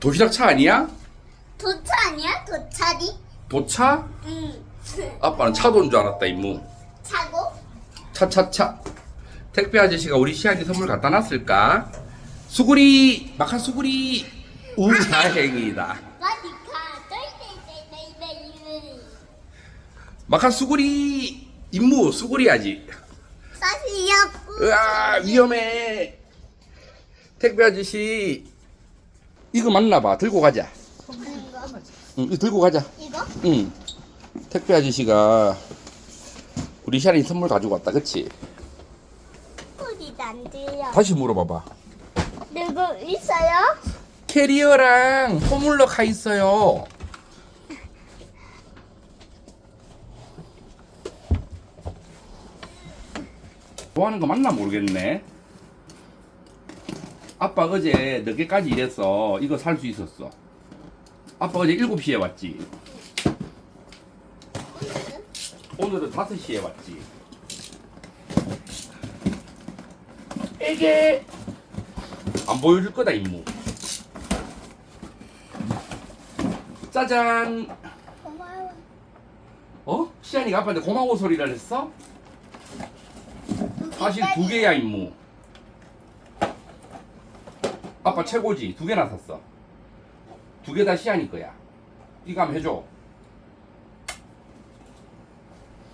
도시락 차 아니야? 도차 아니야? 도차리? 도차? 응. 아빠는 차도인 줄 알았다 임무 차고? 차차차 택배 아저씨가 우리 시안이 선물 갖다 놨을까? 수구리 마카 수구리 우 다행이다 마디카 똘똘똘똘똘 마카 수구리 임무 수구리야지 사시야꾸 으아 위험해 택배 아저씨 이거 맞나 봐 들고 가자 응 이거 들고 가자 이거? 응 택배 아저씨가 우리 시안이 선물 가지고 왔다 그치? 소리도 안 들려 다시 물어봐봐 누구 있어요? 캐리어랑 호물러 가 있어요. 좋아하는 거 맞나 모르겠네. 아빠 어제 늦게까지 일해서 이거 살 수 있었어. 아빠 어제 7시에 왔지. 오늘은 5시에 왔지. 이게 안 보여줄 거다 임무. 짜잔. 고마워 어? 시안이가 아빠한테 고마워 소리를 했어? 사실 두 개야 임무. 아빠 최고지. 두 개나 샀어. 두 개 다 시안이 거야. 이거 한번 해줘.